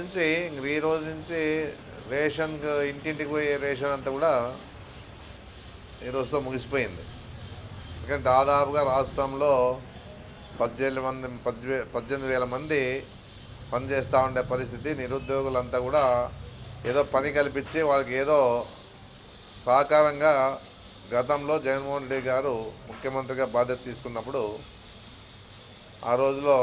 నుంచి ఇంక ఈ రోజు నుంచి రేషన్ ఇంటింటికి పోయే రేషన్ అంతా కూడా ఈ రోజుతో ముగిసిపోయింది. ఎందుకంటే దాదాపుగా రాష్ట్రంలో పద్దెనిమిది మంది పద్దె పద్దెనిమిది వేల మంది పనిచేస్తూ ఉండే పరిస్థితి నిరుద్యోగులంతా కూడా ఏదో పని కల్పించి వాళ్ళకి ఏదో సహకారంగా గతంలో జగన్మోహన్ రెడ్డి గారు ముఖ్యమంత్రిగా బాధ్యత తీసుకున్నప్పుడు ఆ రోజులో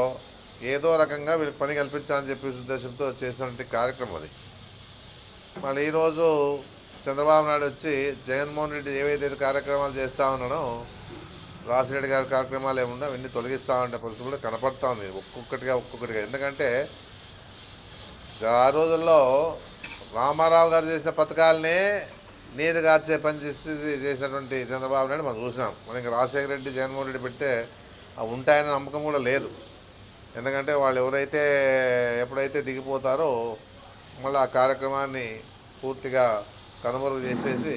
ఏదో రకంగా వీళ్ళకి పని కల్పించాలని చెప్పి ఉద్దేశంతో చేసినటువంటి కార్యక్రమం అది. మళ్ళీ ఈరోజు చంద్రబాబు నాయుడు వచ్చి జగన్మోహన్ రెడ్డి ఏవైతే కార్యక్రమాలు చేస్తూ ఉన్నాడో రాసిరెడ్డి గారి కార్యక్రమాలు ఏముందో అవన్నీ తొలగిస్తూ ఉండే పరిస్థితి కూడా కనపడతా ఉంది. ఒక్కొక్కటిగా ఒక్కొక్కటిగా. ఎందుకంటే ఆ రోజుల్లో రామారావు గారు చేసిన పథకాలనే నీరు గార్చే పని చేసి చేసినటువంటి చంద్రబాబు నాయుడు మనం చూసినాం. మనకి రాజశేఖర రెడ్డి జగన్మోహన్ రెడ్డి పెడితే అవి ఉంటాయనే నమ్మకం కూడా లేదు. ఎందుకంటే వాళ్ళు ఎవరైతే ఎప్పుడైతే దిగిపోతారో మళ్ళీ ఆ కార్యక్రమాన్ని పూర్తిగా కనుమరుగు చేసేసి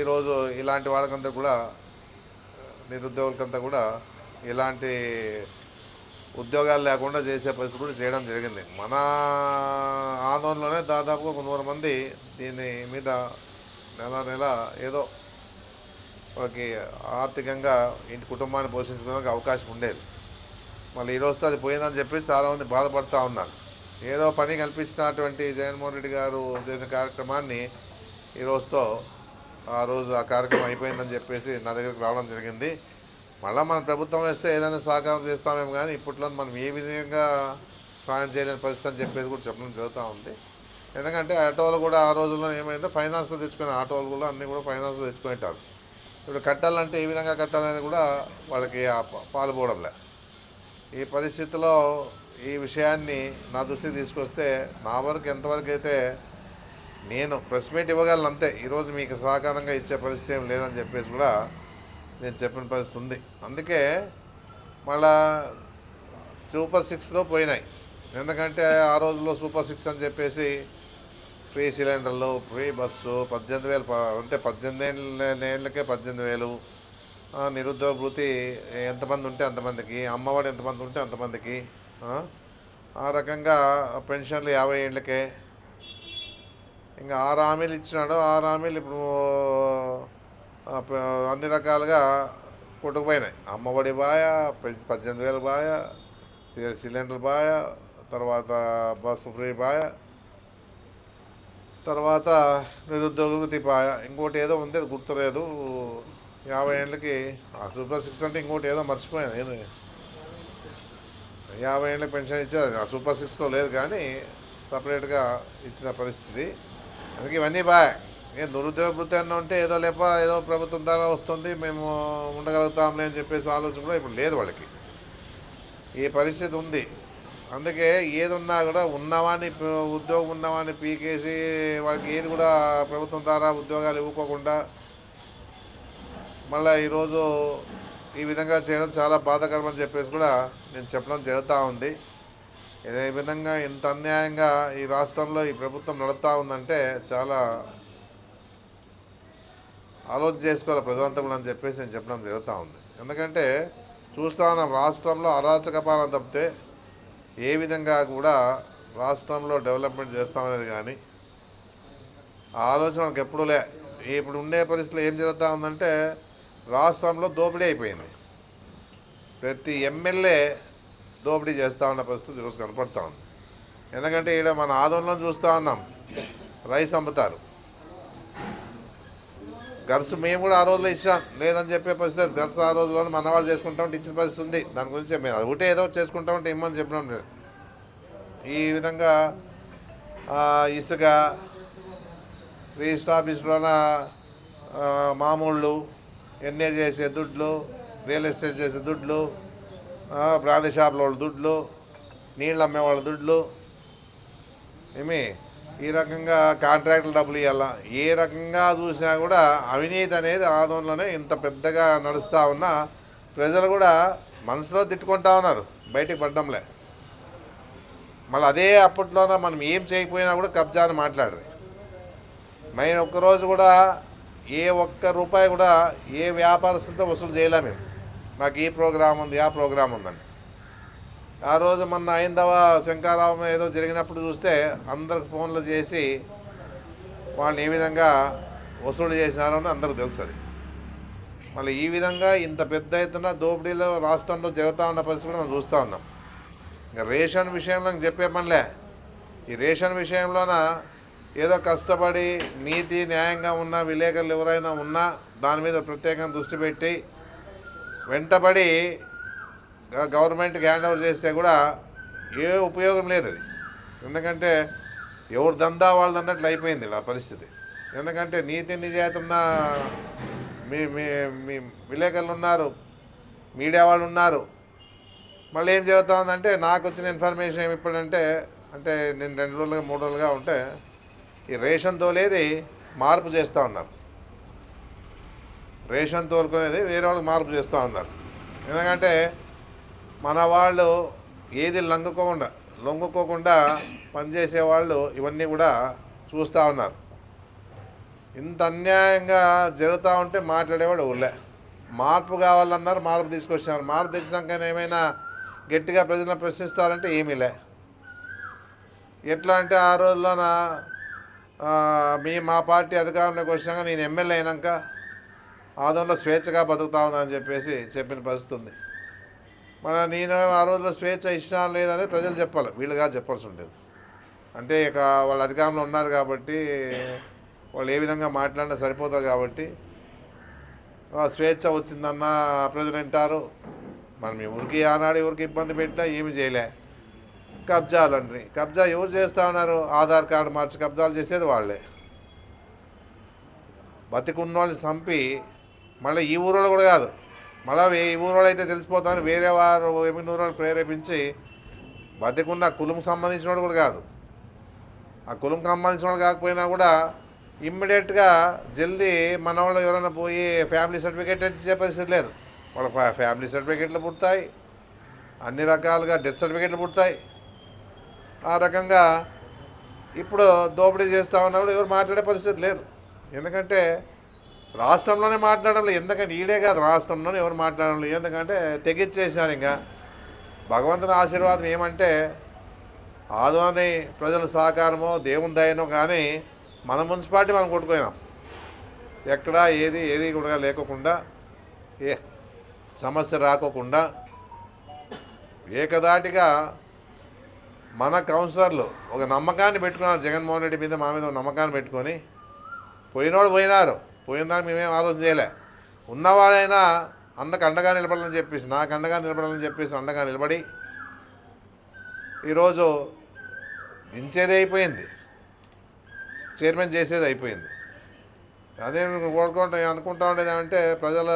ఈరోజు ఇలాంటి వాళ్ళకంతా కూడా నిరుద్యోగులకంతా కూడా ఇలాంటి ఉద్యోగాలు లేకుండా చేసే పరిస్థితి కూడా చేయడం జరిగింది. మన ఆందోళనలోనే దాదాపుగా ఒక నూరు మంది దీని మీద నెల నెల ఏదో వాళ్ళకి ఆర్థికంగా ఇంటి కుటుంబాన్ని పోషించుకోవడానికి అవకాశం ఉండేది. మళ్ళీ ఈ రోజుతో అది పోయిందని చెప్పి చాలామంది బాధపడుతూ ఉన్నారు. ఏదో పని కల్పించినటువంటి జగన్మోహన్ రెడ్డి గారు చేసిన కార్యక్రమాన్ని ఈ రోజుతో ఆ రోజు ఆ కార్యక్రమం అయిపోయిందని చెప్పేసి నా దగ్గరికి రావడం జరిగింది. మళ్ళీ మన ప్రభుత్వం వేస్తే ఏదైనా సహకారం చేస్తామేమో కానీ ఇప్పట్లో మనం ఏ విధంగా సాయం చేయలేని పరిస్థితి అని చెప్పేసి కూడా చెప్పడం జరుగుతూ ఉంది. ఎందుకంటే ఆటోలు కూడా ఆ రోజుల్లో ఏమైందో ఫైనాన్స్లో తెచ్చుకునే ఆటోలు కూడా అన్నీ కూడా ఫైనాన్స్లో తెచ్చుకునేటారు ఇప్పుడు కట్టాలంటే ఏ విధంగా కట్టాలనేది కూడా వాళ్ళకి ఆ ప- ఈ పరిస్థితిలో ఈ విషయాన్ని నా దృష్టికి తీసుకొస్తే నా వరకు ఎంతవరకు అయితే నేను ప్రెస్ మీట్ ఇవ్వగలను అంతే. ఈరోజు మీకు సహకారంగా ఇచ్చే పరిస్థితి ఏం లేదని చెప్పేసి కూడా నేను చెప్పిన పరిస్థితి ఉంది. అందుకే మళ్ళా సూపర్ సిక్స్లో పోయినాయి. ఎందుకంటే ఆ రోజుల్లో సూపర్ సిక్స్ అని చెప్పేసి ఫ్రీ సిలిండర్లు ఫ్రీ బస్సు పద్దెనిమిది వేలు అంటే పద్దెనిమిది ఏళ్ళ ఏళ్ళకే పద్దెనిమిది వేలు నిరుద్యోగ భృతి ఎంతమంది ఉంటే అంతమందికి అమ్మఒడి ఎంతమంది ఉంటే అంతమందికి ఆ? రకంగా పెన్షన్లు యాభై ఏళ్ళకే. ఇంకా ఆరు హామీలు ఇచ్చినాడు ఆరు హామీలు ఇప్పుడు అన్ని రకాలుగా కొట్టుకుపోయినాయి. అమ్మఒడి బాయ పె- పద్దెనిమిది వేలు బాయ సిలిండర్ బాయ తర్వాత బస్సు ఫ్రీ బాయ తర్వాత నిరుద్యోగ వృత్తి బాయ ఇంకోటి ఏదో ఉంది అది గుర్తులేదు. యాభై ఏళ్ళకి ఆ సూపర్ సిక్స్ అంటే ఇంకోటి ఏదో మర్చిపోయాను నేను. యాభై ఏళ్ళకి పెన్షన్ ఇచ్చేది ఆ సూపర్ సిక్స్లో లేదు కానీ సపరేట్గా ఇచ్చిన పరిస్థితి. అందుకే ఇవన్నీ బాయ్. ఏ నిరుద్యోగ వృత్తి అన్న ఉంటే ఏదో లేప ఏదో ప్రభుత్వం ద్వారా వస్తుంది మేము ఉండగలుగుతాంలే అని చెప్పేసి ఆలోచన కూడా ఇప్పుడు లేదు వాళ్ళకి. ఈ పరిస్థితి ఉంది. అందుకే ఏది ఉన్నా కూడా ఉన్నవాని ఉద్యోగం ఉన్నవాని పీకేసి వాళ్ళకి ఏది కూడా ప్రభుత్వం ద్వారా ఉద్యోగాలు ఇవ్వకోకుండా మళ్ళీ ఈరోజు ఈ విధంగా చేయడం చాలా బాధాకరం అని చెప్పేసి కూడా నేను చెప్పడం జరుగుతూ ఉంది. ఇదే విధంగా ఇంత అన్యాయంగా ఈ రాష్ట్రంలో ఈ ప్రభుత్వం నడుస్తూ ఉందంటే చాలా ఆలోచన చేసుకోవాలి ప్రజలంతా కూడా అని చెప్పేసి నేను చెప్పడం జరుగుతూ ఉంది. ఎందుకంటే చూస్తా ఉన్నాం రాష్ట్రంలో అరాచక పాలన తప్పితే ఏ విధంగా కూడా రాష్ట్రంలో డెవలప్మెంట్ చేస్తామనేది కానీ ఆ ఆలోచన ఎప్పుడూ లే. ఇప్పుడు ఉండే పరిస్థితులు ఏం జరుగుతూ ఉందంటే రాష్ట్రంలో దోపిడీ అయిపోయింది. ప్రతి ఎమ్మెల్యే దోపిడీ చేస్తూ ఉన్న పరిస్థితి ఈరోజు కనపడతా ఉంది. ఎందుకంటే ఇక్కడ మన ఆదంలో చూస్తూ ఉన్నాం. రైస్ అమ్ముతారు. గర్స్ మేము కూడా ఆ రోజులో ఇచ్చాం. లేదని చెప్పే పరిస్థితి లేదు. గర్స్ ఆ రోజులో మన వాళ్ళు చేసుకుంటామంటే ఇచ్చిన పరిస్థితి ఉంది. దాని గురించి మేము అది ఒకటే ఏదో చేసుకుంటామంటే ఇమ్మని చెప్పినాం లేదు. ఈ విధంగా ఇసుక రిజిస్టర్ ఆఫీస్లోన మామూళ్ళు ఎన్ఏ చేసే దుడ్లు రియల్ ఎస్టేట్ చేసే దుడ్లు ఆ, షాపుల వాళ్ళ దుడ్లు నీళ్ళు అమ్మే వాళ్ళ దుడ్లు. ఏమి? ఈ రకంగా కాంట్రాక్టులు డబ్బులు ఇవ్వాల ఏ రకంగా చూసినా కూడా అవినీతి అనేది ఆదంలోనే ఇంత పెద్దగా నడుస్తూ ఉన్నా ప్రజలు కూడా మనసులో తిట్టుకుంటా ఉన్నారు బయటికి పడ్డంలే. మళ్ళీ అదే అప్పట్లోనే మనం ఏం చేయకపోయినా కూడా కబ్జా అని మాట్లాడరు. మైన ఒక్కరోజు కూడా ఏ ఒక్క రూపాయి కూడా ఏ వ్యాపారస్తులతో వసూలు చేయలేము మేము. మాకు ఈ ప్రోగ్రాం ఉంది ఆ ప్రోగ్రాం ఉందని. ఆ రోజు మొన్న ఐందవ శంకారావం ఏదో జరిగినప్పుడు చూస్తే అందరికి ఫోన్లు చేసి వాళ్ళు ఏ విధంగా వసూలు చేసినారో అని అందరికి తెలుస్తుంది. మళ్ళీ ఈ విధంగా ఇంత పెద్ద ఎత్తున దోపిడీలో రాష్ట్రంలో జరుగుతూ ఉన్న పరిస్థితి మనం చూస్తూ ఉన్నాం. ఇంకా రేషన్ విషయంలో చెప్పే పనిలే. ఈ రేషన్ విషయంలోన ఏదో కష్టపడి నీతి న్యాయంగా ఉన్న విలేకరులు ఎవరైనా ఉన్నా దాని మీద ప్రత్యేకంగా దృష్టి పెట్టి వెంటబడి గవర్నమెంట్కి హ్యాండ్ ఓవర్ చేస్తే కూడా ఏ ఉపయోగం లేదు అది. ఎందుకంటే ఎవరు దందా వాళ్ళది అన్నట్లు అయిపోయింది ఆ పరిస్థితి. ఎందుకంటే నీతి నిజాయితీ ఉన్న మీ మీ మీ విలేకరులు ఉన్నారు మీడియా వాళ్ళు ఉన్నారు. మళ్ళీ ఏం జరుగుతూ ఉందంటే నాకు వచ్చిన ఇన్ఫర్మేషన్ ఏమి ఇప్పుడంటే అంటే నేను రెండు రోజులుగా మూడు రోజులుగా ఉంటే ఈ రేషన్ తోలేది మార్పు చేస్తూ ఉన్నారు. రేషన్ తోలుకునేది వేరే వాళ్ళకి మార్పు చేస్తూ ఉన్నారు. ఎందుకంటే మన వాళ్ళు ఏది లంగుకోకుండా లొంగుకోకుండా పనిచేసే వాళ్ళు ఇవన్నీ కూడా చూస్తూ ఉన్నారు. ఇంత అన్యాయంగా జరుగుతూ ఉంటే మాట్లాడేవాడు ఊళ్ళే. మార్పు కావాలన్నారు మార్పు తీసుకొచ్చినారు. మార్పు తెచ్చినాకనే ఏమైనా గట్టిగా ప్రజలను ప్రశ్నిస్తారంటే ఏమీ లే. ఎట్లా అంటే ఆ రోజుల్లోన మీ మా పార్టీ అధికారంలోకి వచ్చినాక నేను ఎమ్మెల్యే అయినాక ఆదంలో స్వేచ్ఛగా బతుకుతా ఉందని చెప్పేసి చెప్పిన పరిస్థితి ఉంది. మన నేను ఆ రోజుల్లో స్వేచ్ఛ ఇచ్చినా లేదని ప్రజలు చెప్పాలి. వీళ్ళుగా చెప్పాల్సి ఉండేది. అంటే ఇక వాళ్ళ అధికారంలో ఉన్నారు కాబట్టి వాళ్ళు ఏ విధంగా మాట్లాడినా సరిపోతుంది కాబట్టి స్వేచ్ఛ వచ్చిందన్న ప్రజలు వింటారు. మనం ఎవరికి ఆనాడు ఎవరికి ఇబ్బంది పెట్టినా ఏమి చేయలే. కబ్జాలు అండి కబ్జా ఎవరు చేస్తూ ఉన్నారు? ఆధార్ కార్డు మార్చి కబ్జాలు చేసేది వాళ్ళే. బతికున్న వాళ్ళని చంపి మళ్ళీ ఈ ఊరోళ్ళు కూడా కాదు. మళ్ళీ వే- ఈ ఊరోళ్ళు అయితే తెలిసిపోతామని వేరే వారు ఎనిమిది ఊరోళ్ళు ప్రేరేపించి బతికున్న కులంకు సంబంధించిన వాడు కూడా కాదు. ఆ కులంకి సంబంధించిన వాడు కాకపోయినా కూడా ఇమ్మీడియట్గా జల్దీ మన వాళ్ళు ఎవరైనా పోయి ఫ్యామిలీ సర్టిఫికేట్ ఇచ్చే పరిస్థితి లేదు. వాళ్ళ ఫ్యా- ఫ్యామిలీ సర్టిఫికేట్లు పుడతాయి. అన్ని రకాలుగా డెత్ సర్టిఫికేట్లు పుడతాయి. ఆ రకంగా ఇప్పుడు దోపిడీ చేస్తూ ఉన్నప్పుడు ఎవరు మాట్లాడే పరిస్థితి లేరు ఎందుకంటే రాష్ట్రంలోనే మాట్లాడడం లేదు. ఎందుకంటే ఈడే కాదు రాష్ట్రంలోనే ఎవరు మాట్లాడడం లేదు. ఎందుకంటే తెగించేసినారు ఇంకా. భగవంతుని ఆశీర్వాదం ఏమంటే ఆదోని ప్రజల సహకారమో దేవుని దయనో కానీ మన మున్సిపాలిటీ మనం కొట్టుకుపోయినాం. ఎక్కడా ఏది ఏది కూడా లేకోకుండా ఏ సమస్య రాకోకుండా ఏకదాటిగా మన కౌన్సిలర్లు ఒక నమ్మకాన్ని పెట్టుకున్నారు జగన్మోహన్ రెడ్డి మీద మా మీద ఒక నమ్మకాన్ని పెట్టుకొని. పోయినోడు పోయినారు. పోయిన దాన్ని మేమేం ఆలోచన చేయలే. ఉన్నవాడైనా అందకు అండగా నిలబడాలని చెప్పేసి నాకు అండగా నిలబడాలని చెప్పేసి అండగా నిలబడి ఈరోజు దించేది అయిపోయింది. చైర్మన్ చేసేది అయిపోయింది. అదే నేను కోరుకుంటా అనుకుంటా ఉండేది అంటే ప్రజల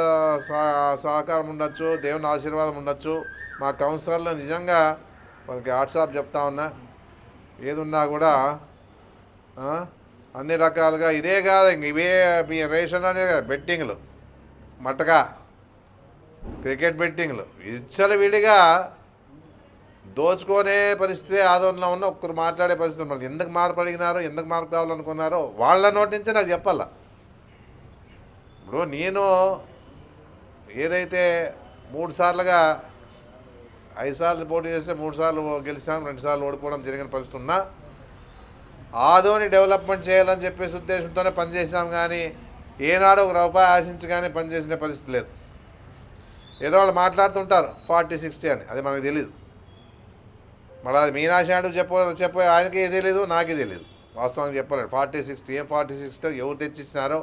సహ- సహకారం ఉండొచ్చు దేవుని ఆశీర్వాదం ఉండొచ్చు. మా కౌన్సిలర్లు నిజంగా వాళ్ళకి వాట్సాప్ చెప్తా ఉన్నా. ఏదున్నా కూడా అన్ని రకాలుగా ఇదే కాదు ఇంక ఇవే మీ రేషన్ అనేది కాదు, బెట్టింగ్లు. మట్టగా క్రికెట్ బెట్టింగ్లు. ఇచ్చల విడిగా దోచుకునే పరిస్థితి ఆదోళనలో ఉన్న ఒక్కరు మాట్లాడే పరిస్థితి మళ్ళీ ఎందుకు మార్పు అడిగినారో ఎందుకు మార్పు కావాలనుకున్నారో వాళ్ళ నోటి నుంచే నాకు చెప్పాలా. ఇప్పుడు నేను ఏదైతే మూడు సార్లుగా ఐదు సార్లు పోటీ చేస్తే మూడు సార్లు గెలిచాం రెండు సార్లు ఓడిపోవడం జరిగిన పరిస్థితి ఉన్నా ఆదోని డెవలప్మెంట్ చేయాలని చెప్పేసి ఉద్దేశంతోనే పనిచేసాం కానీ ఏనాడు ఒక రూపాయి ఆశించి కానీ పనిచేసిన పరిస్థితి లేదు. ఏదో వాళ్ళు మాట్లాడుతుంటారు ఫార్టీ సిక్స్టీ అని అది మనకు తెలియదు మళ్ళీ అది మీనాక్షి అంటూ చెప్ప చెప్పే ఆయనకి తెలియదు నాకే తెలియదు వాస్తవానికి చెప్పలేదు ఫార్టీ సిక్స్టీ ఏం ఫార్టీ సిక్స్టీ ఎవరు తెచ్చిచ్చినారో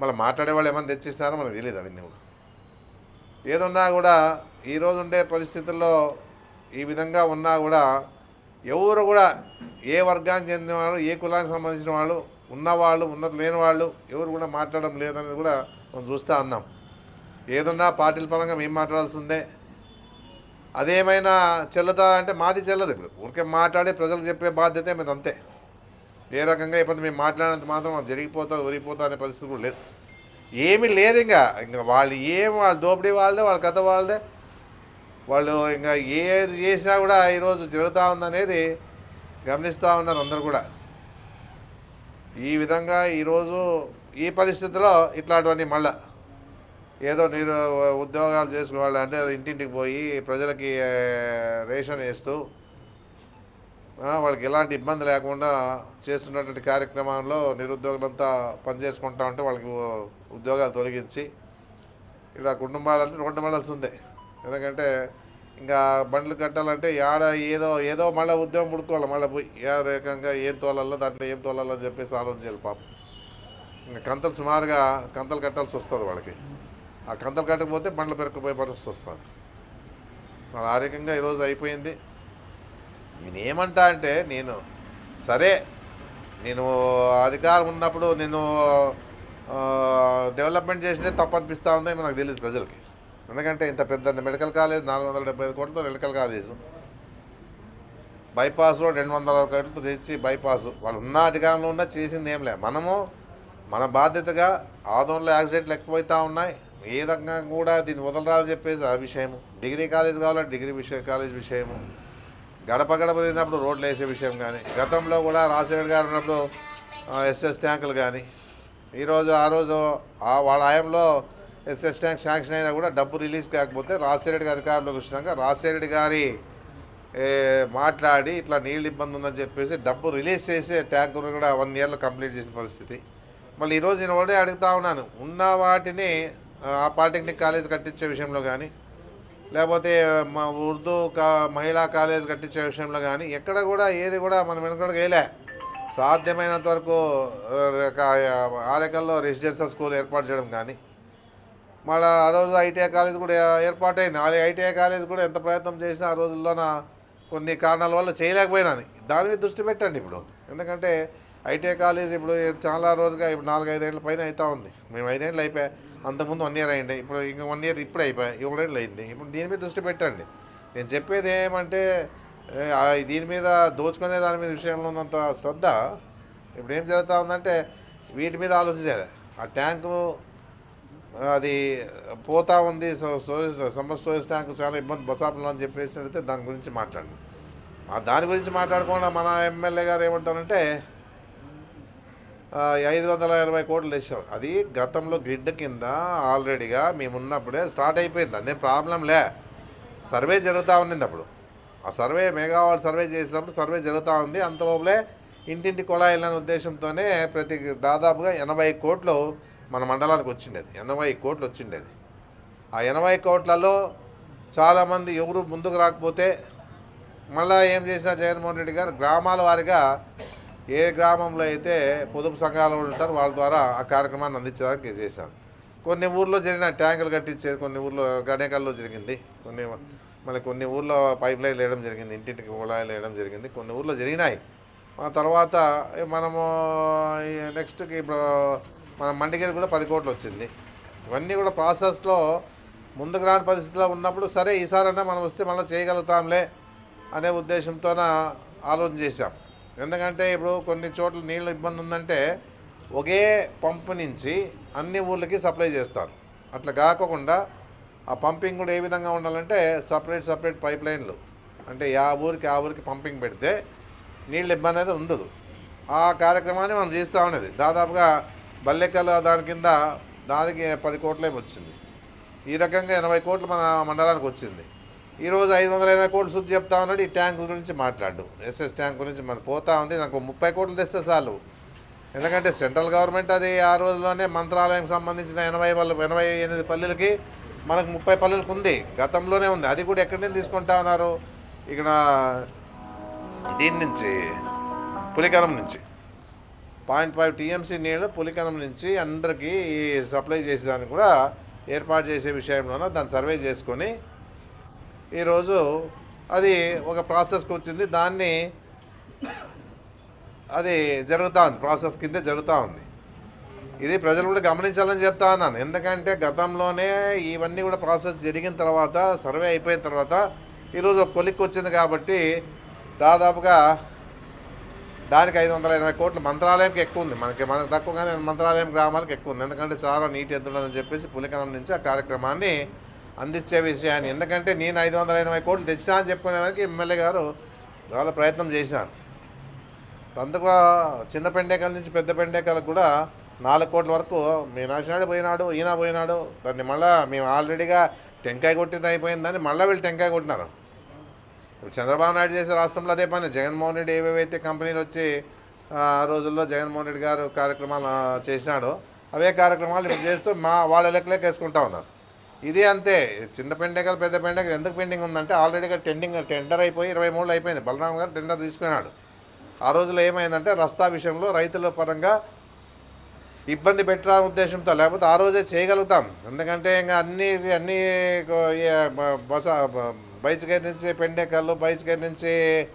మళ్ళీ మాట్లాడే వాళ్ళు ఏమైనా తెచ్చిచ్చినారో మనకు తెలియదు అవన్నీ కూడా. ఏదున్నా కూడా ఈరోజు ఉండే పరిస్థితుల్లో ఈ విధంగా ఉన్నా కూడా ఎవరు కూడా ఏ వర్గానికి చెందిన వాళ్ళు ఏ కులానికి సంబంధించిన వాళ్ళు ఉన్నవాళ్ళు ఉన్నత లేని వాళ్ళు ఎవరు కూడా మాట్లాడడం లేదనేది కూడా మనం చూస్తూ ఉన్నాం. ఏదున్నా పార్టీల పరంగా మేము మాట్లాడాల్సి ఉందే అదేమైనా చెల్లదా అంటే మాది చెల్లదు ఇప్పుడు. ఊరికే మాట్లాడి ప్రజలకు చెప్పే బాధ్యత మీద అంతే. ఏ రకంగా ఇప్పుడు మేము మాట్లాడినంత మాత్రం జరిగిపోతా ఒరిగిపోతా అనే పరిస్థితి కూడా లేదు. ఏమీ లేదు ఇంకా. ఇంకా వాళ్ళు ఏం వాళ్ళ దోపిడీ వాళ్ళదే వాళ్ళ కథ వాళ్ళదే. వాళ్ళు ఇంకా ఏది చేసినా కూడా ఈరోజు జరుగుతూ ఉందనేది గమనిస్తూ ఉన్నారు అందరు కూడా. ఈ విధంగా ఈరోజు ఈ పరిస్థితిలో ఇట్లాంటివన్నీ మళ్ళా ఏదో నీరు ఉద్యోగాలు చేసుకోవాలి అంటే ఇంటింటికి పోయి ప్రజలకి రేషన్ వేస్తూ వాళ్ళకి ఎలాంటి ఇబ్బంది లేకుండా చేస్తున్నటువంటి కార్యక్రమంలో నిరుద్యోగులంతా పనిచేసుకుంటా ఉంటే వాళ్ళకి ఉద్యోగాలు తొలగించి ఇక్కడ కుటుంబాలంటే రోడ్డు మళ్ళాల్సి ఉంది. ఎందుకంటే ఇంకా బండ్లు కట్టాలంటే ఆడ ఏదో ఏదో మళ్ళీ ఉద్యోగం పుడుకోవాలి మళ్ళీ పోయి ఏ రకంగా ఏం తోలాలో దాంట్లో ఏం తోలాలో అని చెప్పేసి ఆలోచించాలి పాపం. ఇంకా కంతలు సుమారుగా కంతలు కట్టాల్సి వస్తుంది వాళ్ళకి. ఆ కంతలు కట్టకపోతే బండ్లు పెరకపోయే పరిస్థితి వస్తుంది. వాళ్ళ ఆరోగ్యంగా ఈరోజు అయిపోయింది. నేనేమంటా అంటే నేను సరే నేను అధికారం ఉన్నప్పుడు నేను డెవలప్మెంట్ చేసినది తప్పు అనిపిస్తూ ఉంది నాకు తెలియదు ప్రజలకి. ఎందుకంటే ఇంత పెద్ద మెడికల్ కాలేజ్ నాలుగు వందల డెబ్బై ఐదు కోట్లతో మెడికల్ కాలేజ్. బైపాస్ రోడ్ రెండు వందల కోట్లతో తెచ్చి బైపాస్. వాళ్ళు ఉన్న అధికారంలో ఉన్న చేసింది ఏం లే. మనము మన బాధ్యతగా ఆదోళనలో యాక్సిడెంట్లు ఎక్కువైతా ఉన్నాయి. ఏ రకంగా కూడా దీన్ని వదలరాదని చెప్పేసి ఆ విషయము. డిగ్రీ కాలేజ్ కావాలంటే డిగ్రీ విషయ కాలేజ్ విషయము. గడప గడప తిన్నప్పుడు రోడ్లు వేసే విషయం కానీ గతంలో కూడా రాజశేఖర్ గారు ఉన్నప్పుడు ఎస్ఎస్ ట్యాంకులు కానీ ఈరోజు ఆ రోజు ఆ వాళ్ళ హయాంలో ఎస్ఎస్ ట్యాంక్ శాంక్షన్ అయినా కూడా డబ్బు రిలీజ్ కాకపోతే రాజశేఖర్ గారి అధికారంలోకి వచ్చినాక రాజశేఖర్ గారి మాట్లాడి ఇట్లా నీళ్ళు ఇబ్బంది ఉందని చెప్పేసి డబ్బు రిలీజ్ చేసే ట్యాంకును కూడా వన్ ఇయర్లో కంప్లీట్ చేసిన పరిస్థితి. మళ్ళీ ఈరోజు నేను ఒకటే అడుగుతా ఉన్నాను. ఉన్న వాటిని ఆ పాలిటెక్నిక్ కాలేజ్ కట్టించే విషయంలో కానీ లేకపోతే మా ఉర్దూ కా మహిళా కాలేజ్ కట్టించే విషయంలో కానీ ఎక్కడ కూడా ఏది కూడా మనం వెనుకడికి వేయలే సాధ్యమైనంత వరకు ఆరేకల్లో రెసిడెన్షియల్ స్కూల్ ఏర్పాటు చేయడం కానీ మళ్ళీ ఆ రోజు ఐటీఐ కాలేజ్ కూడా ఏర్పాటైంది. అలాగే ఐటీఐ కాలేజ్ కూడా ఎంత ప్రయత్నం చేసినా ఆ రోజుల్లోన కొన్ని కారణాల వల్ల చేయలేకపోయినాను. దాని మీద దృష్టి పెట్టండి ఇప్పుడు. ఎందుకంటే ఐటీఐ కాలేజ్ ఇప్పుడు చాలా రోజుగా ఇప్పుడు నాలుగు ఐదేళ్ళ పైన అవుతూ ఉంది. మేము ఐదేళ్ళు అయిపోయా అంతకుముందు వన్ ఇయర్ అయింది ఇప్పుడు ఇంకా వన్ ఇయర్ ఇప్పుడే అయిపోయి ఏడేళ్ళు అయింది ఇప్పుడు దీని మీద దృష్టి పెట్టండి. నేను చెప్పేది ఏమంటే దీని మీద దోచుకునే దాని మీద విషయంలో ఉన్నంత శ్రద్ధ ఇప్పుడు ఏం జరుగుతూ ఉందంటే వీటి మీద ఆలోచించాలి. ఆ ట్యాంకు అది పోతా ఉంది so- storage summer storage tank చాలా ఇబ్బంది బసాపలు అని చెప్పేసి దాని గురించి మాట్లాడండి. దాని గురించి మాట్లాడకుండా మన ఎమ్మెల్యే గారు ఏమంటారంటే ఐదు వందల ఎనభై కోట్లు తెచ్చాం అది గతంలో గ్రిడ్ కింద ఆల్రెడీగా మేము ఉన్నప్పుడే స్టార్ట్ అయిపోయింది. అదే ప్రాబ్లం లే. సర్వే జరుగుతూ ఉండింది అప్పుడు. ఆ సర్వే మెగావాట్ సర్వే చేసినప్పుడు సర్వే జరుగుతూ ఉంది. అంతలోపలే ఇంటింటి కుళాయిలనే ఉద్దేశంతోనే ప్రతి దాదాపుగా ఎనభై కోట్లు మన మండలానికి వచ్చిండేది. ఎనభై కోట్లు వచ్చిండేది. ఆ ఎనభై కోట్లలో చాలామంది ఎవరు ముందుకు రాకపోతే మళ్ళీ ఏం చేసినా జగన్మోహన్ రెడ్డి గారు గ్రామాల వారిగా ఏ గ్రామంలో అయితే పొదుపు సంఘాలు ఉంటారో వాళ్ళ ద్వారా ఆ కార్యక్రమాన్ని అందించడానికి చేశారు. కొన్ని ఊర్లో జరిగిన ట్యాంకులు కట్టించేది కొన్ని ఊర్లో గణేకల్లో జరిగింది కొన్ని మళ్ళీ కొన్ని ఊర్లో పైప్ లైన్లు వేయడం జరిగింది ఇంటింటికి కుళాయిలు వేయడం జరిగింది కొన్ని ఊర్లో జరిగినాయి. ఆ తర్వాత మనము నెక్స్ట్కి ఇప్పుడు మన మండిగిరి కూడా పది కోట్లు వచ్చింది. ఇవన్నీ కూడా ప్రాసెస్లో ముందుకు రాని పరిస్థితిలో ఉన్నప్పుడు సరే ఈసారన్నా మనం వస్తే మళ్ళీ చేయగలుగుతాంలే అనే ఉద్దేశంతోన ఆలోచన చేశాం. ఎందుకంటే ఇప్పుడు కొన్ని చోట్ల నీళ్ళ ఇబ్బంది ఉందంటే ఒకే పంపు నుంచి అన్ని ఊర్లకి సప్లై చేస్తారు. అట్లా కాకుండా ఆ పంపింగ్ కూడా ఏ విధంగా ఉండాలంటే సపరేట్ సపరేట్ పైప్ లైన్లు. అంటే ఆ ఊరికి ఆ ఊరికి పంపింగ్ పెడితే నీళ్ళ ఇబ్బంది అనేది ఉండదు. ఆ కార్యక్రమాన్ని మనం చేస్తూ ఉన్నది. దాదాపుగా బల్లెక్కల దాని కింద దానికి పది కోట్లే వచ్చింది. ఈ రకంగా ఎనభై కోట్లు మన మండలానికి వచ్చింది. ఈరోజు ఐదు వందల ఎనభై కోట్లు శుద్ధి చెప్తా ఉన్నాడు. ఈ ట్యాంక్ గురించి మాట్లాడు. ఎస్ఎస్ ట్యాంక్ గురించి మనం పోతా ఉంది. నాకు ముప్పై కోట్లు తెస్తే చాలు. ఎందుకంటే సెంట్రల్ గవర్నమెంట్ అది ఆ రోజుల్లోనే మంత్రాలయం సంబంధించిన ఎనభై వాళ్ళ ఎనభై ఎనిమిది పల్లెలకి మనకు ముప్పై పల్లెలకు ఉంది. గతంలోనే ఉంది. అది కూడా ఎక్కడి నుంచి తీసుకుంటా ఉన్నారు? ఇక్కడ దీని నుంచి పులికరం నుంచి. పాయింట్ ఫైవ్ టీఎంసీ నీళ్ళు పులికనం నుంచి అందరికీ ఈ సప్లై చేసేదాన్ని కూడా ఏర్పాటు చేసే విషయంలోనూ దాన్ని సర్వే చేసుకొని ఈరోజు అది ఒక ప్రాసెస్కి వచ్చింది. దాన్ని అది జరుగుతూ ఉంది. ప్రాసెస్ కింద జరుగుతూ ఉంది. ఇది ప్రజలు కూడా గమనించాలని చెప్తా ఉన్నాను. ఎందుకంటే గతంలోనే ఇవన్నీ కూడా ప్రాసెస్ జరిగిన తర్వాత సర్వే అయిపోయిన తర్వాత ఈరోజు ఒక కొలిక్కి వచ్చింది కాబట్టి దాదాపుగా దానికి ఐదు వందల ఎనభై కోట్లు మంత్రాలయంకి ఎక్కువ ఉంది. మనకి మనకు తక్కువగానే మంత్రాలయం గ్రామాలకు ఎక్కువ ఉంది. ఎందుకంటే చాలా నీటి ఎత్తుందని చెప్పేసి పులికనం నుంచి ఆ కార్యక్రమాన్ని అందించే విషయాన్ని. ఎందుకంటే నేను ఐదు వందల ఎనభై కోట్లు తెచ్చినా అని చెప్పుకునేదానికి ఎమ్మెల్యే గారు చాలా ప్రయత్నం చేశారు. అందుకు చిన్న పెండేకల నుంచి పెద్ద పెండేకలకు కూడా నాలుగు కోట్ల వరకు మీ నాయుడు పోయినాడు ఈయన పోయినాడు. దాన్ని మళ్ళీ మేము ఆల్రెడీగా టెంకాయ కొట్టింది అయిపోయిందని మళ్ళీ వీళ్ళు టెంకాయ కొట్టినారు. ఇప్పుడు చంద్రబాబు నాయుడు చేసే రాష్ట్రంలో అదే పని. జగన్మోహన్ రెడ్డి ఏవేవైతే కంపెనీలు వచ్చి ఆ రోజుల్లో జగన్మోహన్ రెడ్డి గారు కార్యక్రమాలు చేసినాడు చేసినాడో అవే కార్యక్రమాలు ఇప్పుడు చేస్తూ మా వాళ్ళ లెక్కలేక వేసుకుంటా ఉన్నారు. ఇది అంతే. చిన్న పెండకలు పెద్ద పెండకలు ఎందుకు పెండింగ్ ఉందంటే ఆల్రెడీగా టెండింగ్ టెండర్ అయిపోయి ఇరవై మూడు అయిపోయింది. బలరాం గారు టెండర్ తీసుకున్నాడు. ఆ రోజుల్లో ఏమైందంటే రస్తా విషయంలో రైతుల పరంగా ఇబ్బంది పెట్టాలని ఉద్దేశంతో లేకపోతే ఆ రోజే చేయగలుగుతాం. ఎందుకంటే ఇంకా అన్ని అన్ని బస బ- నుంచి పెండేకల్లు బైచికేరి నుంచి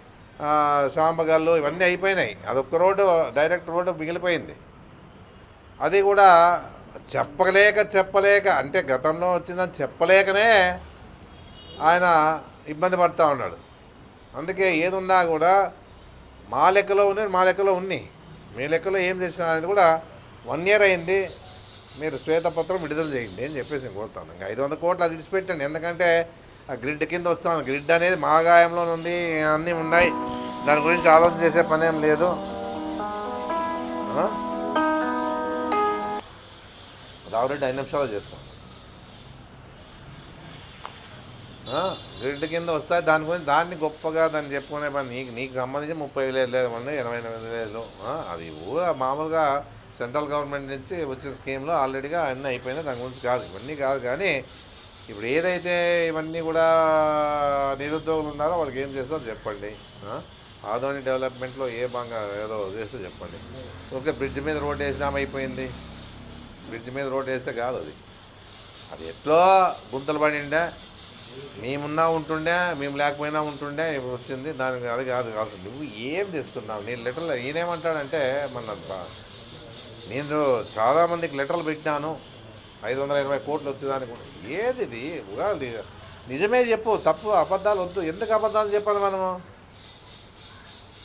సాంబగల్లు ఇవన్నీ అయిపోయినాయి. అదొక్క రోడ్డు డైరెక్ట్ రోడ్డు మిగిలిపోయింది. అది కూడా చెప్పలేక చెప్పలేక అంటే గతంలో వచ్చిందని చెప్పలేకనే ఆయన ఇబ్బంది పడుతూ ఉన్నాడు. అందుకే ఏదున్నా కూడా మా లెక్కలో ఉన్నాయి మా లెక్కలో ఉన్నాయి. మీ లెక్కలో ఏం చేసినా అనేది కూడా వన్ ఇయర్ అయింది మీరు శ్వేతపత్రం విడుదల చేయండి అని చెప్పేసి నేను కోరుతాను. ఇంకా ఐదు వందల కోట్లు అది విడిచిపెట్టండి. ఎందుకంటే ఆ గ్రిడ్ కింద వస్తాను గ్రిడ్ అనేది మా గాయంలో ఉంది అన్నీ ఉన్నాయి. దాని గురించి ఆలోచన చేసే పనేం లేదు. ఆ? ఐదు నిమిషాలు చేస్తాం గ్రిడ్ కింద వస్తాయి దాని గురించి దాన్ని గొప్పగా దాన్ని చెప్పుకునే పని నీకు నీకు సంబంధించి ముప్పై వేలు లేదు మంది ఎనభై ఎనిమిది వేలు అది ఊరా మామూలుగా సెంట్రల్ గవర్నమెంట్ నుంచి వచ్చిన స్కీమ్లో ఆల్రెడీగా అన్నీ అయిపోయినాయి దాని గురించి కాదు ఇవన్నీ కాదు కానీ ఇప్పుడు ఏదైతే ఇవన్నీ కూడా నిరుద్యోగులు ఉన్నారో వాళ్ళకి ఏం చేస్తారో చెప్పండి ఆ? డెవలప్మెంట్లో ఏ భాగంగా ఏదో చేస్తే చెప్పండి ఓకే బ్రిడ్జ్ మీద రోడ్ వేసినాం అయిపోయింది బ్రిడ్జ్ మీద రోడ్ వేస్తే కాదు అది. అది ఎట్లో గుంతలు పడిండే మేమున్నా ఉంటుండే మేము లేకపోయినా ఉంటుండే వచ్చింది దానికి అది కాదు కాదు. నువ్వు ఏం తెస్తున్నావు నేను లెటర్లు ఈయనేమంటాడంటే మన నేను చాలామందికి లెటర్లు పెట్టినాను. ఐదు వందల ఇరవై కోట్లు వచ్చేదానికి కూడా. ఏది ఇది? నిజమే చెప్పు తప్పు అబద్ధాలు వద్దు. ఎందుకు అబద్ధాలు చెప్పాలి మనము?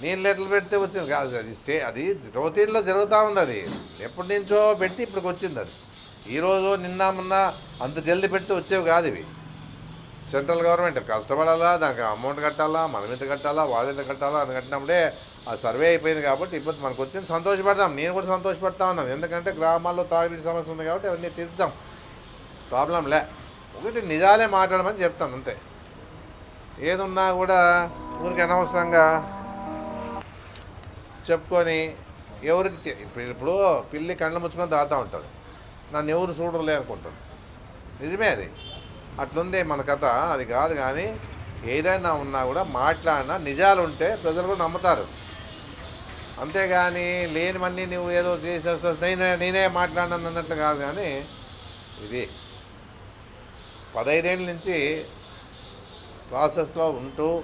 నేను లెటర్లు పెడితే వచ్చింది కాదు అది స్టే అది రొటీన్లో జరుగుతూ ఉంది అది ఎప్పటి నుంచో పెట్టి ఇప్పటికి వచ్చింది అది. ఈరోజు నిన్న మొన్న అంత జల్దీ పెడితే వచ్చేవి కాదు ఇవి. సెంట్రల్ గవర్నమెంట్ కష్టపడాలా దానికి అమౌంట్ కట్టాలా మనం ఎంత కట్టాలా వాళ్ళు ఎంత కట్టాలా అని కట్టినప్పుడే ఆ సర్వే అయిపోయింది కాబట్టి ఇబ్బంది మనకు వచ్చింది. సంతోషపడదాం. నేను కూడా సంతోషపడతా ఉన్నాను. ఎందుకంటే గ్రామాల్లో తాగునీటి సమస్య ఉంది కాబట్టి అవన్నీ తీర్చుదాం. ప్రాబ్లం లే. ఒకటి నిజాలే మాట్లాడమని చెప్తాను అంతే. ఏదున్నా కూడా ఊరికి అనవసరంగా చెప్పుకొని ఎవరికి ఇప్పుడు ఇప్పుడు పిల్లి కళ్ళు ముచ్చుకొని దాతా ఉంటుంది. నన్ను ఎవరు చూడలే నిజమే అది. అట్లుంది మన కథ. అది కాదు కానీ ఏదైనా ఉన్నా కూడా మాట్లాడినా నిజాలు ఉంటే ప్రజలు కూడా నమ్ముతారు. అంతేగాని లేనివన్నీ నువ్వు ఏదో చేసేస్తా నేనే నేనే మాట్లాడినాను అన్నట్లు కాదు కానీ ఇది పదహైదేళ్ళ నుంచి ప్రాసెస్లో ఉంటూ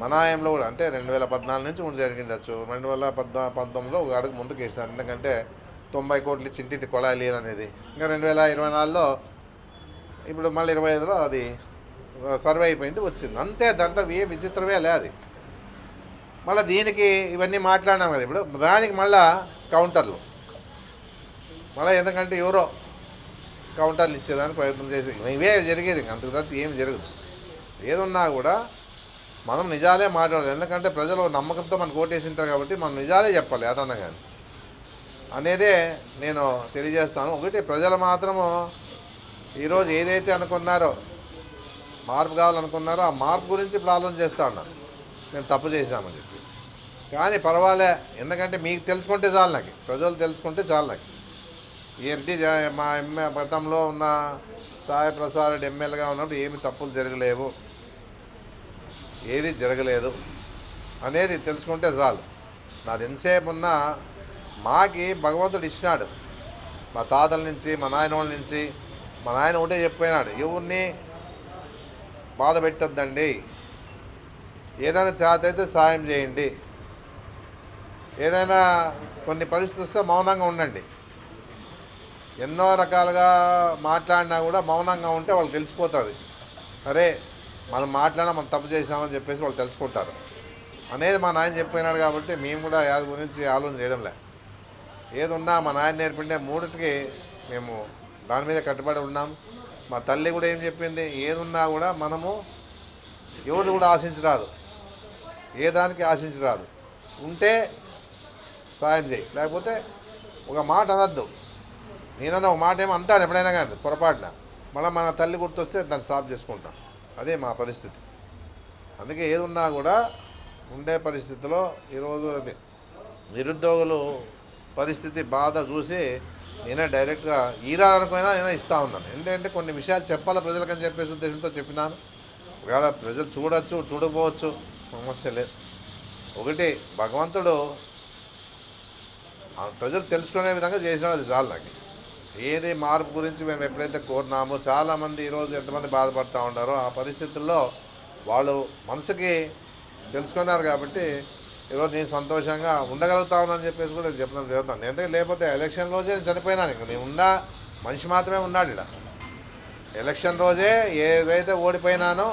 మనాయంలో కూడా అంటే రెండు వేల పద్నాలుగు నుంచి ఉండి జరిగిండొచ్చు. రెండు వేల పద్నా పంతొమ్మిదిలో ఒక అడుగు ముందుకు వేసారు ఎందుకంటే తొంభై కోట్లు ఇచ్చి ఇంటింటి కొళాయి నీళ్ళు అనేది. ఇంకా రెండు వేల ఇరవై నాలుగులో ఇప్పుడు మళ్ళీ ఇరవై ఐదులో అది సర్వే అయిపోయింది వచ్చింది. అంతే దాంట్లో ఏ విచిత్రమే లే అది. మళ్ళీ దీనికి ఇవన్నీ మాట్లాడినాం కదా ఇప్పుడు. దానికి మళ్ళా కౌంటర్లు. మళ్ళీ ఎందుకంటే ఎవరో కౌంటర్లు ఇచ్చేదానికి ప్రయత్నం చేసి ఇవే జరిగేది ఇంక అంతకు తప్ప ఏమి జరగదు. ఏదున్నా కూడా మనం నిజాలే మాట్లాడాలి ఎందుకంటే ప్రజలు నమ్మకంతో మనకు ఓటేసింటారు కాబట్టి మనం నిజాలే చెప్పాలి. ఏదన్నా కానీ. అనేదే నేను తెలియజేస్తాను. ఒకటి ప్రజలు మాత్రము ఈరోజు ఏదైతే అనుకున్నారో మార్పు కావాలనుకున్నారో ఆ మార్పు గురించి ఇప్పుడు ఆలోచన ఉన్నాను ఉన్నారు మేము తప్పు చేశామని చెప్పేసి. కానీ పర్వాలే. ఎందుకంటే మీకు తెలుసుకుంటే చాలు నాకు. ప్రజలు తెలుసుకుంటే చాలు నాకు. ఏంటి మా ఎమ్మె గతంలో ఉన్న సాయి ప్రసాద్ ఎమ్మెల్యేగా ఉన్నప్పుడు ఏమి తప్పులు జరగలేవు. ఏది జరగలేదు అనేది తెలుసుకుంటే చాలు. నాది ఎంతసేపు ఉన్నా మాకి భగవంతుడు ఇచ్చినాడు. మా తాతల నుంచి మా నాయన వాళ్ళ నుంచి మా నాయన ఒకటే చెప్పిపోయినాడు ఎవరిని బాధ పెట్టద్దండి. ఏదైనా చేత అయితే సాయం చేయండి. ఏదైనా కొన్ని పరిస్థితులు వస్తే మౌనంగా ఉండండి. ఎన్నో రకాలుగా మాట్లాడినా కూడా మౌనంగా ఉంటే వాళ్ళు తెలిసిపోతుంది సరే మనం మాట్లాడినా మనం తప్పు చేసినామని చెప్పేసి వాళ్ళు తెలుసుకుంటారు. అనేది మా నాయన చెప్పినాడు కాబట్టి మేము కూడా యాది గురించి ఆలోచన చేయడంలే. ఏది ఉన్నా మా నాయన నేర్పిండే మూడిటికి మేము దాని మీద కట్టుబడి ఉన్నాం. మా తల్లి కూడా ఏం చెప్పింది? ఏదున్నా కూడా మనము ఎవరిది కూడా ఆశించరాదు. ఏ దానికి ఆశించరాదు. ఉంటే సాయం చేయి. లేకపోతే ఒక మాట అనద్దు. నేనన్నా ఒక మాట ఏమో అంటాను ఎప్పుడైనా కానీ పొరపాటున. మళ్ళీ మన తల్లి గుర్తొస్తే దాన్ని స్టాప్ చేసుకుంటాం. అదే మా పరిస్థితి. అందుకే ఏదున్నా కూడా ఉండే పరిస్థితిలో ఈరోజు అది. నిరుద్యోగులు పరిస్థితి బాధ చూసి నేనే డైరెక్ట్గా ఈరా అనుకున్నా నేను ఇస్తా ఉన్నాను. ఎందుకంటే కొన్ని విషయాలు చెప్పాలి ప్రజలకని చెప్పేసి ఉద్దేశంతో చెప్పినాను. ఒకవేళ ప్రజలు చూడొచ్చు చూడకపోవచ్చు సమస్య లేదు. ఒకటి భగవంతుడు ప్రజలు తెలుసుకునే విధంగా చేసినాడు అది చాలు నాకు. ఏది మార్పు గురించి మేము ఎప్పుడైతే కోరినామో చాలామంది ఈరోజు ఎంతమంది బాధపడుతూ ఉన్నారో ఆ పరిస్థితుల్లో వాళ్ళు మనసుకి తెలుసుకున్నారు కాబట్టి ఈరోజు నేను సంతోషంగా ఉండగలుగుతానని చెప్పేసి కూడా నేను చెప్పడం జరుగుతాను ఎందుకంటే లేకపోతే ఎలక్షన్ రోజే నేను చనిపోయినాను. ఇంకా నేను ఉన్నా మనిషి మాత్రమే ఉన్నాడు ఇక్కడ ఎలక్షన్ రోజే ఏదైతే ఓడిపోయినానో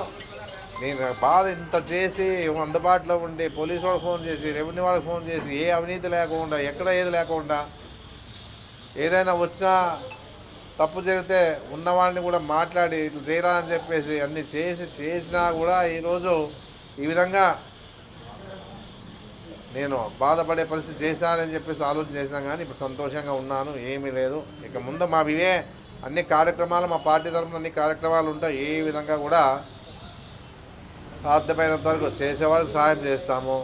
నేను బాధ ఇంత చేసి అందుబాటులో ఉండి పోలీసు వాళ్ళకి ఫోన్ చేసి రెవెన్యూ వాళ్ళకి ఫోన్ చేసి ఏ అవినీతి లేకుండా ఎక్కడ ఏది లేకుండా ఏదైనా వచ్చినా తప్పు జరిగితే ఉన్నవాడిని కూడా మాట్లాడి ఇట్లా చేయరా అని చెప్పేసి అన్ని చేసి చేసినా కూడా ఈరోజు ఈ విధంగా నేను బాధపడే పరిస్థితి చేసినానని చెప్పేసి ఆలోచన చేసినా కానీ ఇప్పుడు సంతోషంగా ఉన్నాను ఏమీ లేదు. ఇక ముందు మా ఇవే అన్ని కార్యక్రమాలు మా పార్టీ తరఫున అన్ని కార్యక్రమాలు ఉంటాయి. ఏ విధంగా కూడా సాధ్యమైనంత వరకు చేసేవాళ్ళకి సహాయం చేస్తాము.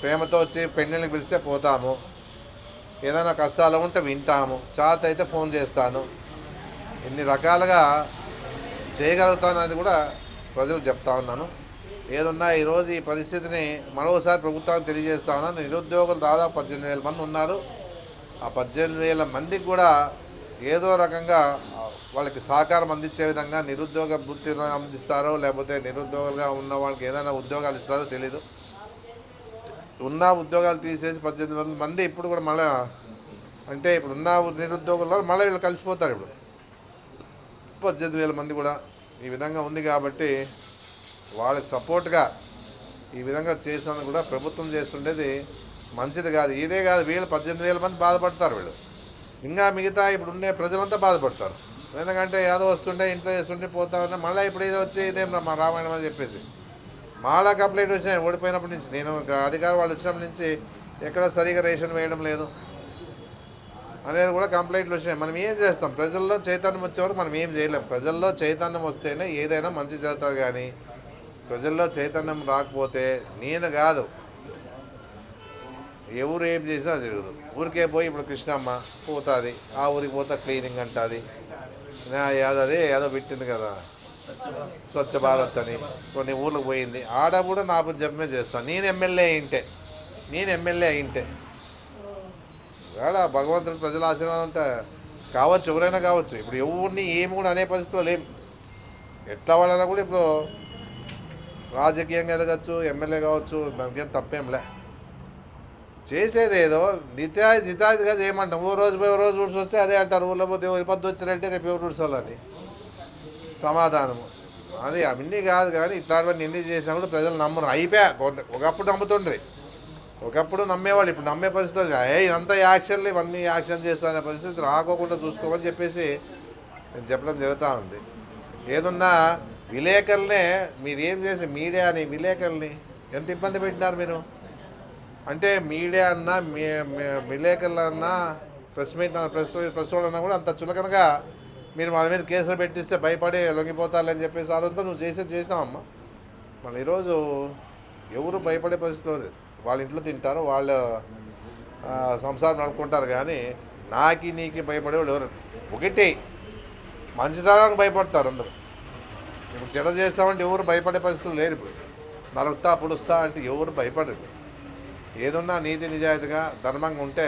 ప్రేమతో వచ్చి పెళ్ళిళ్ళకి పిలిస్తే పోతాము. ఏదైనా కష్టాలు ఉంటే వింటాము. చాత అయితే ఫోన్ చేస్తాను. ఇన్ని రకాలుగా చేయగలుగుతానని కూడా ప్రజలు చెప్తా ఉన్నాను. ఏదున్నా ఈరోజు ఈ పరిస్థితిని మరోసారి ప్రభుత్వానికి తెలియజేస్తా ఉన్నాను. నిరుద్యోగులు దాదాపు పద్దెనిమిది వేల మంది ఉన్నారు. ఆ పద్దెనిమిది వేల మందికి కూడా ఏదో రకంగా వాళ్ళకి సహకారం అందించే విధంగా నిరుద్యోగ వృత్తి అందిస్తారో లేకపోతే నిరుద్యోగులుగా ఉన్న వాళ్ళకి ఏదైనా ఉద్యోగాలు ఇస్తారో తెలీదు. ఉన్న ఉద్యోగాలు తీసేసి పద్దెనిమిది మంది మంది ఇప్పుడు కూడా మళ్ళీ అంటే ఇప్పుడు ఉన్న నిరుద్యోగుల్లో మళ్ళీ వీళ్ళు కలిసిపోతారు ఇప్పుడు. పద్దెనిమిది వేల మంది కూడా ఈ విధంగా ఉంది కాబట్టి వాళ్ళకి సపోర్ట్గా ఈ విధంగా చేసినందుకు కూడా ప్రభుత్వం చేస్తుండేది మంచిది కాదు. ఇదే కాదు వీళ్ళు పద్దెనిమిది వేల మంది బాధపడతారు వీళ్ళు. ఇంకా మిగతా ఇప్పుడు ఉండే ప్రజలంతా బాధపడతారు. ఎందుకంటే ఏదో వస్తుండే ఇంట్లో చేస్తుంటే పోతా ఉన్నా మళ్ళీ ఇప్పుడు ఏదో వచ్చి ఇదేం మా రామాయణం అని చెప్పేసి. మాలా కంప్లైంట్ వచ్చినాయి ఓడిపోయినప్పటి నుంచి నేను ఒక అధికారం వాళ్ళు వచ్చినప్పటి నుంచి ఎక్కడ సరిగా రేషన్ వేయడం లేదు అనేది కూడా కంప్లైంట్లు వచ్చినాయి. మనం ఏం చేస్తాం? ప్రజల్లో చైతన్యం వచ్చేవరకు మనం ఏం చేయలేం. ప్రజల్లో చైతన్యం వస్తేనే ఏదైనా మంచి జరుగుతుంది కానీ ప్రజల్లో చైతన్యం రాకపోతే నేను కాదు. ఎవరు ఏం చేసినా అది జరగదు ఊరికే పోయి ఇప్పుడు కృష్ణమ్మ పోతుంది ఆ ఊరికి పోతా క్లీనింగ్ అంటుంది. అదే ఏదో పెట్టింది కదా. స్వచ్ఛ భారత్ అని కొన్ని ఊర్లకు పోయింది. ఆడ కూడా నా జపమే చేస్తాను నేను ఎమ్మెల్యే అయింటే నేను ఎమ్మెల్యే అయింటే. వేళ భగవంతుడు ప్రజల ఆశీర్వాదం అంటే కావచ్చు ఎవరైనా కావచ్చు. ఇప్పుడు ఎవరిని ఏమి కూడా అనే పరిస్థితిలో లేం. ఎట్లా వాళ్ళైనా కూడా ఇప్పుడు రాజకీయంగా ఎదగచ్చు ఎమ్మెల్యే కావచ్చు దానికేం తప్పేంలే చేసేది ఏదో నిత్యా నితాయితీగా చేయమంటాం. ఓ రోజు పోయి ఓ రోజు ఊడ్చి వస్తే అదే అంటారు. ఊళ్ళో పోతే ఓ పద్దు వచ్చినట్టే రేపు ఎవరు ఊడ్చాలని సమాధానము. అది అవన్నీ కాదు కానీ ఇట్లాంటివన్నీ ఎందుకు చేసినా కూడా ప్రజలు నమ్మరు. అయిపోయా ఒకప్పుడు నమ్ముతుండ్రి. ఒకప్పుడు నమ్మేవాళ్ళు ఇప్పుడు నమ్మే పరిస్థితులు ఏ ఇదంతా యాక్షన్లు ఇవన్నీ యాక్షన్ చేస్తానే పరిస్థితి రాకోకుండా చూసుకోమని చెప్పేసి నేను చెప్పడం జరుగుతూ ఉంది. ఏదున్నా విలేకరులనే మీరేం చేసి మీడియాని విలేకరుల్ని ఎంత ఇబ్బంది పెట్టినారు మీరు? అంటే మీడియా అన్నా మీ మీ- ప్రెస్ మీట్ ప్రెస్ ప్రెస్ కూడా అంత చులకనగా మీరు వాళ్ళ మీద కేసులు పెట్టిస్తే భయపడి లొంగిపోతారని చెప్పేసి ఆలోచనతో నువ్వు చేసేది చేసినావమ్మా. మళ్ళీ ఈరోజు ఎవరు భయపడే పరిస్థితిలో లేదు. వాళ్ళ ఇంట్లో తింటారు వాళ్ళ సంసారం నడుపుకుంటారు కానీ నాకి నీకి భయపడే వాళ్ళు ఎవరు? ఒకటి. మంచితనానికి భయపడతారు అందరూ. ఇప్పుడు చెడ చేస్తామంటే ఎవరు భయపడే పరిస్థితులు లేరు ఇప్పుడు. నరుకుతా పుడుస్తా అంటే ఎవరు భయపడరు. ఏదున్నా నీతి నిజాయితీగా ధర్మంగా ఉంటే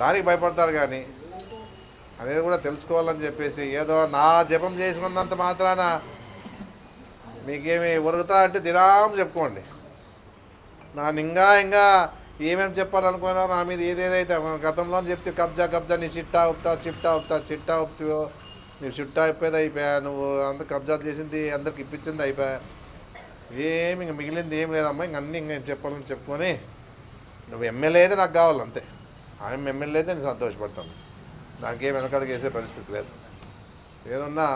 దానికి భయపడతారు కానీ అనేది కూడా తెలుసుకోవాలని చెప్పేసి ఏదో నా జపం చేసుకున్నంత మాత్రాన మీకేమి ఉరుకుతా అంటే దినాం చెప్పుకోండి. నా ఇంకా ఇంకా ఏమేమి చెప్పాలనుకున్నా నా మీద ఏదేదైతే గతంలో చెప్తే కబ్జా కబ్జా నీ చిట్టా ఉప్తా చిట్టా ఉప్తా చిట్టా ఉప్తావో నీ చిట్టా ఇప్పేది అయిపోయా నువ్వు అంత కబ్జా చేసింది అందరికి ఇప్పించింది అయిపోయా. ఏమి ఇంక మిగిలింది ఏం లేదమ్మా ఇంక అన్నీ ఇంకా చెప్పాలని చెప్పుకొని నువ్వు ఎమ్మెల్యే అయితే నాకు కావాలి అంతే ఎమ్మెల్యే అయితే నేను సంతోషపడతాను. దానికి ఏం వెనకడుగు వేసే పరిస్థితి లేదు. ఏదన్నా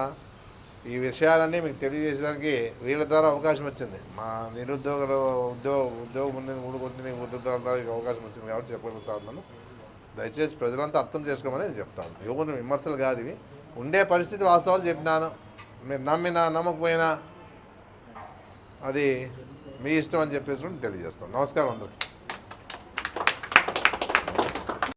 ఈ విషయాలన్నీ మీకు తెలియజేసేదానికి వీళ్ళ ద్వారా అవకాశం వచ్చింది. మా నిరుద్యోగులు ఉద్యోగ ఉద్యోగం ఉంది ఊడుకుంటుంది ఉద్యోగాల ద్వారా అవకాశం వచ్చింది కాబట్టి చెప్పగలుగుతా ఉన్నాను. దయచేసి ప్రజలంతా అర్థం చేసుకోమని నేను చెప్తాను యువకుని విమర్శలు కాదు ఇవి. ఉండే పరిస్థితి వాస్తవాలు చెప్పినాను. మీరు నమ్మినా నమ్మకపోయినా అది మీ ఇష్టం అని చెప్పేసి తెలియజేస్తాను. నమస్కారం అందరికీ.